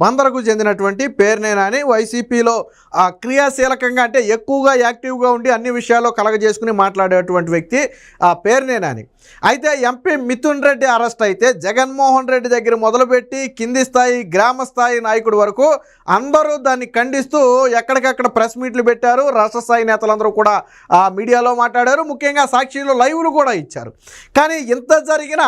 బందరకు చెందినటువంటి పేర్నేనాని వైసీపీలో ఆ, క్రియాశీలకంగా అంటే ఎక్కువగా యాక్టివ్గా ఉండి అన్ని విషయాల్లో కలగజేసుకుని మాట్లాడేటువంటి వ్యక్తి ఆ పేర్నేనాని అయితే ఎంపీ మిథున్ రెడ్డి అరెస్ట్ అయితే జగన్మోహన్ రెడ్డి దగ్గర మొదలుపెట్టి కింది స్థాయి గ్రామ స్థాయి నాయకుడి వరకు అందరూ దాన్ని ఖండిస్తూ ఎక్కడికక్కడ ప్రెస్ మీట్లు పెట్టారు. రాష్ట్ర స్థాయి నేతలందరూ కూడా ఆ మీడియాలో మాట్లాడారు. ముఖ్యంగా సాక్షిలో లైవ్లు కూడా ఇచ్చారు. కానీ ఇంత జరిగిన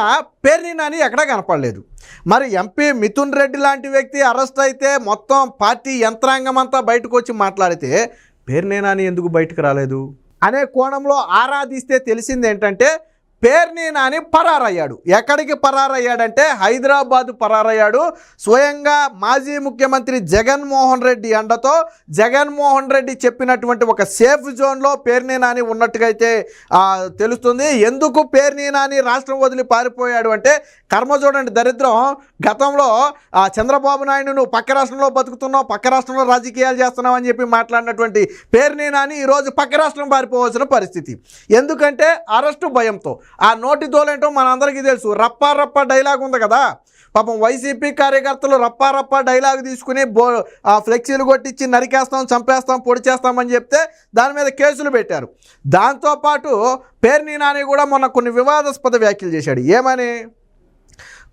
పేర్ని నాని ఎక్కడా కనపడలేదు. మరి ఎంపీ మిథున్ రెడ్డి లాంటి వ్యక్తి అరెస్ట్ అయితే మొత్తం పార్టీ యంత్రాంగం అంతా బయటకు వచ్చి మాట్లాడితే పేర్ని నాని ఎందుకు బయటకు రాలేదు? అనే కోణంలో ఆరాధిస్తే తెలిసింది ఏంటంటే పేర్ని నాని పరారయ్యాడు. ఎక్కడికి పరారయ్యాడంటే హైదరాబాద్ పరారయ్యాడు. స్వయంగా మాజీ ముఖ్యమంత్రి జగన్మోహన్ రెడ్డి అండతో జగన్మోహన్ రెడ్డి చెప్పినటువంటి ఒక సేఫ్ జోన్లో పేర్ని నాని ఉన్నట్టుగా అయితే తెలుస్తుంది. ఎందుకు పేర్ని నాని రాష్ట్రం వదిలి పారిపోయాడు అంటే కర్మ చూడండి దరిద్రం. గతంలో ఆ చంద్రబాబు నాయుడు నువ్వు పక్క రాష్ట్రంలో బతుకుతున్నావు పక్క రాష్ట్రంలో రాజకీయాలు చేస్తున్నావు అని చెప్పి మాట్లాడినటువంటి పేర్నీనాని ఈరోజు పక్క రాష్ట్రం పారిపోవాల్సిన పరిస్థితి. ఎందుకంటే అరెస్టు భయంతో. ఆ నోటి దోలేంటో మనందరికీ తెలుసు. రప్పా రప్ప డైలాగ్ ఉంది కదా. పాపం వైసీపీ కార్యకర్తలు రప్పా రప్పా డైలాగ్ తీసుకుని బో ఆ ఫ్లెక్సీలు కొట్టించి నరికేస్తాం చంపేస్తాం పొడి చేస్తామని చెప్తే దాని మీద కేసులు పెట్టారు. దాంతోపాటు పేర్ని నాని కూడా మొన్న కొన్ని వివాదాస్పద వ్యాఖ్యలు చేశాడు. ఏమని?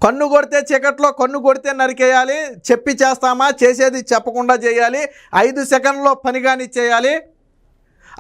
కన్ను కొడితే చీకట్లో కన్ను కొడితే నరికేయాలి చెప్పి చేస్తామా చేసేది చెప్పకుండా చేయాలి ఐదు సెకండ్లో పని కానీ చేయాలి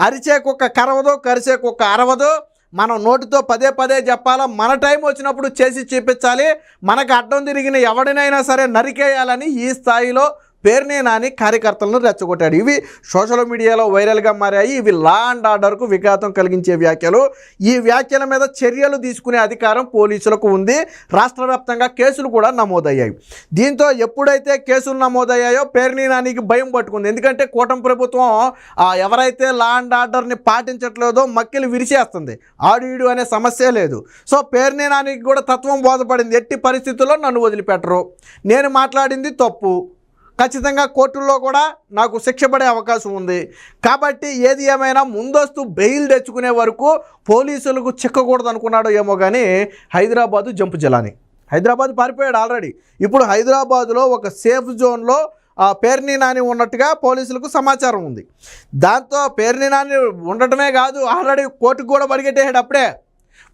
అరిచే కుక్క కరవదు కరిచే కుక్క అరవదు మనం నోటితో పదే పదే చెప్పాలా? మన టైం వచ్చినప్పుడు చేసి చూపించాలి. మనకు అడ్డం తిరిగిన ఎవడినైనా సరే నరికేయాలని ఈ స్థాయిలో పేర్నే నాని కార్యకర్తలను రెచ్చగొట్టాడు. ఇవి సోషల్ మీడియాలో వైరల్గా మారాయి. ఇవి లా అండ్ ఆర్డర్కు విఘాతం కలిగించే వ్యాఖ్యలు. ఈ వ్యాఖ్యల మీద చర్యలు తీసుకునే అధికారం పోలీసులకు ఉంది. రాష్ట్ర కేసులు కూడా నమోదయ్యాయి. దీంతో ఎప్పుడైతే కేసులు నమోదయ్యాయో పేర్ని నానికి భయం పట్టుకుంది. ఎందుకంటే కూటమి ప్రభుత్వం ఎవరైతే లా అండ్ ఆర్డర్ని పాటించట్లేదో మక్కిలు విరిచేస్తుంది. ఆడు ఈడు అనే సమస్య లేదు. సో పేర్ని నానికి కూడా తత్వం బోధపడింది. ఎట్టి పరిస్థితుల్లో నన్ను వదిలిపెట్టరు. నేను మాట్లాడింది తప్పు. ఖచ్చితంగా కోర్టుల్లో కూడా నాకు శిక్ష పడే అవకాశం ఉంది. కాబట్టి ఏది ఏమైనా ముందస్తు బెయిల్ తెచ్చుకునే వరకు పోలీసులకు చిక్కకూడదు అనుకున్నాడో ఏమో కానీ హైదరాబాదు జంపు జలాని. హైదరాబాద్ పారిపోయాడు ఆల్రెడీ. ఇప్పుడు హైదరాబాదులో ఒక సేఫ్ జోన్లో ఆ పేర్ని నాని ఉన్నట్టుగా పోలీసులకు సమాచారం ఉంది. దాంతో పేర్ని నాని ఉండటమే కాదు ఆల్రెడీ కోర్టుకు కూడా పరిగెట్టేసాడు అప్పుడే.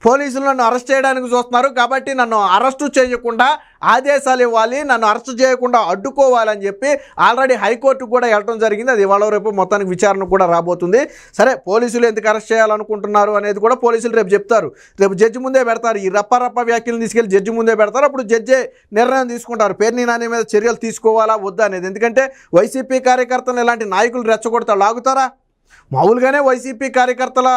పోలీసులు నన్ను అరెస్ట్ చేయడానికి చూస్తున్నారు కాబట్టి నన్ను అరెస్టు చేయకుండా ఆదేశాలు ఇవ్వాలి నన్ను అరెస్ట్ చేయకుండా అడ్డుకోవాలని చెప్పి ఆల్రెడీ హైకోర్టుకు కూడా వెళ్ళడం జరిగింది. అది ఇవాళ రేపు మొత్తానికి విచారణ కూడా రాబోతుంది. సరే పోలీసులు ఎందుకు అరెస్ట్ చేయాలనుకుంటున్నారు అనేది కూడా పోలీసులు రేపు చెప్తారు. రేపు జడ్జి ముందే పెడతారు. ఈ రప్ప రప్ప వ్యాఖ్యలు తీసుకెళ్ళి జడ్జి ముందే పెడతారు. అప్పుడు జడ్జే నిర్ణయం తీసుకుంటారు. పేర్ని నాని మీద చర్యలు తీసుకోవాలా వద్దా అనేది. ఎందుకంటే వైసీపీ కార్యకర్తలు ఇలాంటి నాయకులు రెచ్చగొడతారు లాగుతారా? మామూలుగానే వైసీపీ కార్యకర్తల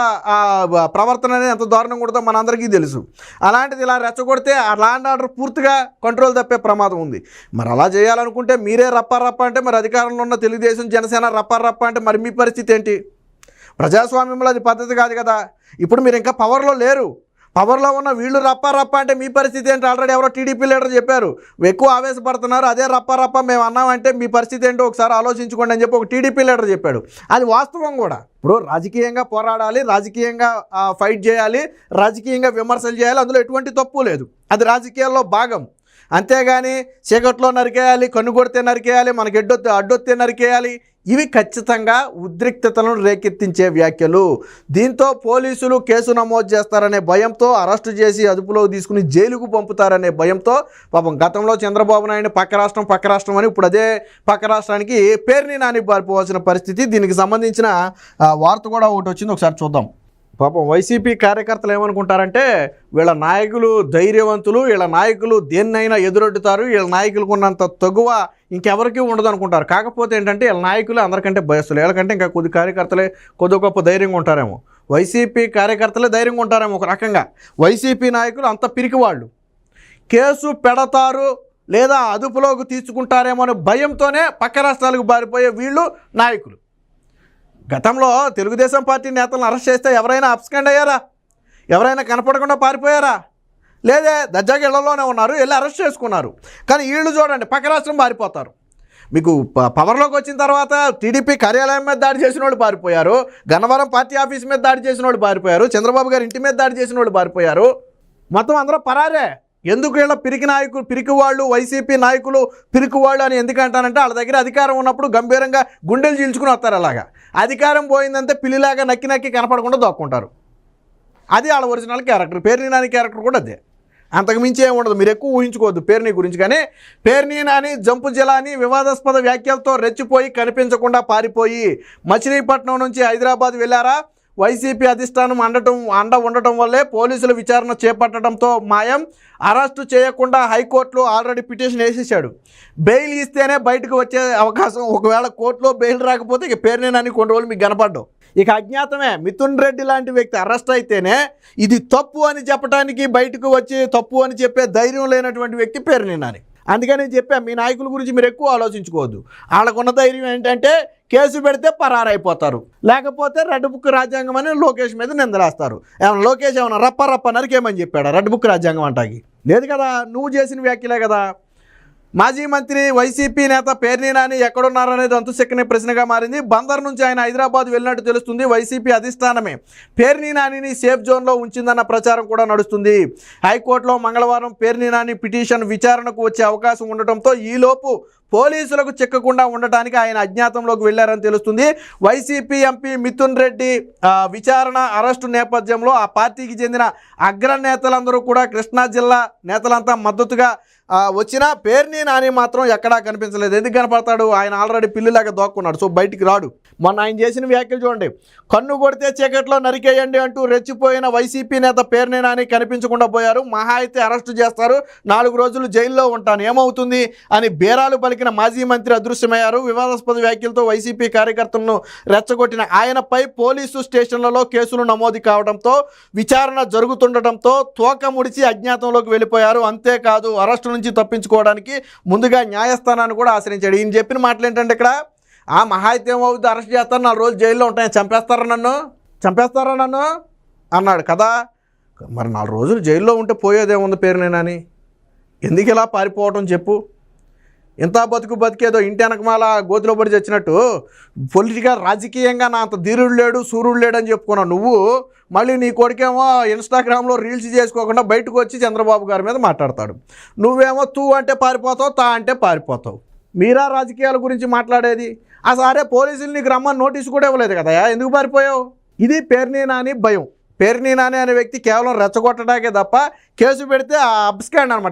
ప్రవర్తన అనేది ఎంత దారుణం ఉంటుందో మనందరికీ తెలుసు. అలాంటిది ఇలా రెచ్చగొడితే అలాంటి ఆర్డర్ పూర్తిగా కంట్రోల్ తప్పే ప్రమాదం ఉంది. మరి అలా చేయాలనుకుంటే మీరే రప్ప రప్ప అంటే మరి అధికారంలో ఉన్న తెలుగుదేశం జనసేన రప్ప రప్ప అంటే మరి మీ పరిస్థితి ఏంటి? ప్రజాస్వామ్యంలో అది పద్ధతి కాదు కదా. ఇప్పుడు మీరు ఇంకా పవర్లో లేరు. పవర్లో ఉన్న వీళ్ళు రప్ప రప్ప అంటే మీ పరిస్థితి ఏంటి? ఆల్రెడీ ఎవరో టీడీపీ లీడర్ చెప్పారు. ఎక్కువ ఆవేశపడుతున్నారు. అదే రప్ప రప్ప మేము అన్నామంటే మీ పరిస్థితి ఏంటో ఒకసారి ఆలోచించుకోండి అని చెప్పి ఒక టీడీపీ లీడర్ చెప్పాడు. అది వాస్తవం కూడా. ఇప్పుడు రాజకీయంగా పోరాడాలి రాజకీయంగా ఫైట్ చేయాలి రాజకీయంగా విమర్శలు చేయాలి అందులో ఎటువంటి తప్పు లేదు. అది రాజకీయాల్లో భాగం. అంతేగాని చీకట్లో నరికేయాలి కన్ను కొడితే నరికేయాలి మనకి ఎడ్డొత్తే అడ్డొత్తే నరికేయాలి ఇవి ఖచ్చితంగా ఉద్రిక్తతలను రేకెత్తించే వ్యాఖ్యలు. దీంతో పోలీసులు కేసు నమోదు చేస్తారనే భయంతో అరెస్టు చేసి అదుపులోకి తీసుకుని జైలుకు పంపుతారనే భయంతో పాపం గతంలో చంద్రబాబు నాయుడు పక్క రాష్ట్రం పక్క రాష్ట్రం అని ఇప్పుడు అదే పక్క రాష్ట్రానికి పేరుని నాని పారిపోవాల్సిన పరిస్థితి. దీనికి సంబంధించిన వార్త కూడా ఒకటి వచ్చింది ఒకసారి చూద్దాం. పాపం వైసీపీ కార్యకర్తలు ఏమనుకుంటారంటే వీళ్ళ నాయకులు ధైర్యవంతులు వీళ్ళ నాయకులు దేన్నైనా ఎదురొడ్డుతారు వీళ్ళ నాయకులకు ఉన్నంత తగువ ఇంకెవరికి ఉండదు అనుకుంటారు కాకపోతే ఏంటంటే వీళ్ళ నాయకులు అందరికంటే భయస్తులు వీళ్ళకంటే ఇంకా కొద్ది కార్యకర్తలే కొద్ది గొప్ప ధైర్యంగా ఉంటారేమో. వైసీపీ కార్యకర్తలే ధైర్యంగా ఉంటారేమో ఒక రకంగా. వైసీపీ నాయకులు అంత పిరికి వాళ్ళు కేసు పెడతారు లేదా అదుపులోకి తీసుకుంటారేమో అనే భయంతోనే పక్క రాష్ట్రాలకు బారిపోయే వీళ్ళు నాయకులు. గతంలో తెలుగుదేశం పార్టీ నేతలను అరెస్ట్ చేస్తే ఎవరైనా అబ్స్కండ్ అయ్యారా? ఎవరైనా కనపడకుండా పారిపోయారా? లేదే దర్జాగా ఇళ్ళలోనే ఉన్నారు వెళ్ళి అరెస్ట్ చేసుకున్నారు. కానీ వీళ్ళు చూడండి పక్క రాష్ట్రం పారిపోతారు. మీకు ప- పవర్లోకి వచ్చిన తర్వాత టీడీపీ కార్యాలయం మీద దాడి చేసిన వాళ్ళు పారిపోయారు గన్నవరం పార్టీ ఆఫీస్ మీద దాడి చేసిన వాళ్ళు పారిపోయారు చంద్రబాబు గారి ఇంటి మీద దాడి చేసిన వాళ్ళు పారిపోయారు. మొత్తం అందరూ పరారే. ఎందుకు వీళ్ళ పిరికి నాయకులు పిరికి వాళ్ళు వైసీపీ నాయకులు పిరికి వాళ్ళు అని ఎందుకు అంటానంటే వాళ్ళ దగ్గర అధికారం ఉన్నప్పుడు గంభీరంగా గుండెలు చీల్చుకుని వస్తారు అలాగా. అధికారం పోయిందంటే పిల్లిలాగా నక్కి నక్కి కనపడకుండా దోక్కుంటారు. అది వాళ్ళ original character. Perni Nani character కూడా అదే. అంతకు మించి ఏమి ఉండదు. మీరు ఎక్కువ ఊహించుకోవద్దు పేర్ని గురించి. కానీ పేర్ని నాని జంపు జలాని వివాదాస్పద వ్యాఖ్యలతో రెచ్చిపోయి కనిపించకుండా పారిపోయి మచిలీపట్నం నుంచి హైదరాబాద్ వెళ్ళారా? వైసీపీ అధిష్టానం అండటం అండ ఉండటం వల్లే పోలీసులు విచారణ చేపట్టడంతో మాయం. అరెస్టు చేయకుండా హైకోర్టులో ఆల్రెడీ పిటిషన్ వేసేసాడు బెయిల్ ఇస్తేనే బయటకు వచ్చే అవకాశం. ఒకవేళ కోర్టులో బెయిల్ రాకపోతే ఇక పేరునేనని కొన్ని రోజులు మీకు కనపడ్డావు. ఇక అజ్ఞాతమే మిథున్ రెడ్డి లాంటి వ్యక్తి అరెస్ట్ అయితేనే ఇది తప్పు అని చెప్పడానికి బయటకు వచ్చి తప్పు అని చెప్పే ధైర్యం లేనటువంటి వ్యక్తి పేరునేనని అందుకని నేను చెప్పా మీ నాయకుల గురించి మీరు ఎక్కువ ఆలోచించుకోవద్దు. వాళ్ళకున్న ధైర్యం ఏంటంటే కేసు పెడితే పరారైపోతారు. లేకపోతే రెడ్ బుక్ రాజ్యాంగం అని లోకేష్ మీద నిందలేస్తారు. ఏమన్నా లోకేష్ ఏమైనా రప్ప రప్ప నరికేమని చెప్పాడా? రెడ్ బుక్ రాజ్యాంగం అంటాకి. లేదు కదా నువ్వు చేసిన వ్యాఖ్యలే కదా. మాజీ మంత్రి వైసీపీ నేత పేర్ని నాని ఎక్కడున్నారనేది అంతుశక్కని ప్రశ్నగా మారింది. బందర్ నుంచి ఆయన హైదరాబాద్ వెళ్ళినట్టు తెలుస్తుంది. వైసీపీ అధిష్టానమే పేర్ని నానిని సేఫ్ జోన్లో ఉంచిందన్న ప్రచారం కూడా నడుస్తుంది. హైకోర్టులో మంగళవారం పేర్ని నాని పిటిషన్ విచారణకు వచ్చే అవకాశం ఉండటంతో ఈలోపు పోలీసులకు చిక్కకుండా ఉండటానికి ఆయన అజ్ఞాతంలోకి వెళ్ళారని తెలుస్తుంది. వైసీపీ ఎంపీ మిథున్ రెడ్డి విచారణ అరెస్టు నేపథ్యంలో ఆ పార్టీకి చెందిన అగ్రనేతలందరూ కూడా కృష్ణా జిల్లా నేతలంతా మద్దతుగా వచ్చిన పేర్ని నాని మాత్రం ఎక్కడా కనిపించలేదు. ఎందుకు కనపడతాడు? ఆయన ఆల్రెడీ పిల్లిలాగా దోక్కున్నాడు. సో బయటికి రాడు. మొన్న ఆయన చేసిన వ్యాఖ్యలు చూడండి. కన్ను కొడితే చీకట్లో నరికేయండి అంటూ రెచ్చిపోయిన వైసీపీ నేత పేర్ని నాని కనిపించకుండా పోయారు. మహా అయితే అరెస్టు చేస్తారు. నాలుగు రోజులు జైల్లో ఉంటాను. ఏమవుతుంది? అని బేరాలు పలికిన మాజీ మంత్రి అదృశ్యమయ్యారు. వివాదాస్పద వ్యాఖ్యలతో వైసీపీ కార్యకర్తలను రెచ్చగొట్టిన ఆయనపై పోలీసు స్టేషన్లలో కేసులు నమోదు కావడంతో విచారణ జరుగుతుండటంతో తోక ముడిచి అజ్ఞాతంలోకి వెళ్ళిపోయారు. అంతేకాదు అరెస్టు నుంచి తప్పించుకోవడానికి ముందుగా న్యాయస్థానాన్ని కూడా ఆశ్రయించాడు. ఈయన చెప్పిన మాటలు ఏంటంటే ఇక్కడ? ఆ మహా అయితే ఏమవుతుంది అరెస్ట్ చేస్తారు నాలుగు రోజులు జైల్లో ఉంటాయి చంపేస్తారా నన్ను? చంపేస్తారా నన్ను? అన్నాడు కదా? మరి నాలుగు రోజులు జైల్లో ఉంటే పోయేదేముంది పేరు నేనని ఎందుకు ఇలా పారిపోవటం చెప్పు? ఇంత బతుకు బతికేదో ఇంటి వెనకమాల గోతిలో పడి చచ్చినట్టు పొలిటికల్ రాజకీయంగా నా అంత ధీరుడు లేడు సూర్యుడు లేడు అని చెప్పుకున్నావు నువ్వు. మళ్ళీ నీ కొడుకేమో ఇన్స్టాగ్రామ్లో రీల్స్ చేసుకోకుండా బయటకు వచ్చి చంద్రబాబు గారి మీద మాట్లాడతాడు. నువ్వేమో తూ అంటే పారిపోతావు తా అంటే పారిపోతావు. మీరా రాజకీయాల గురించి మాట్లాడేది? ఆ సరే పోలీసులు నీకు రమ్మని నోటీసు కూడా ఇవ్వలేదు కదా ఎందుకు పారిపోయావు? ఇది పేర్ని నాని భయం. పేర్ని నాని అనే వ్యక్తి కేవలం రెచ్చగొట్టడానికే తప్ప కేసు పెడితే అబ్స్కాండ్ అనమాట.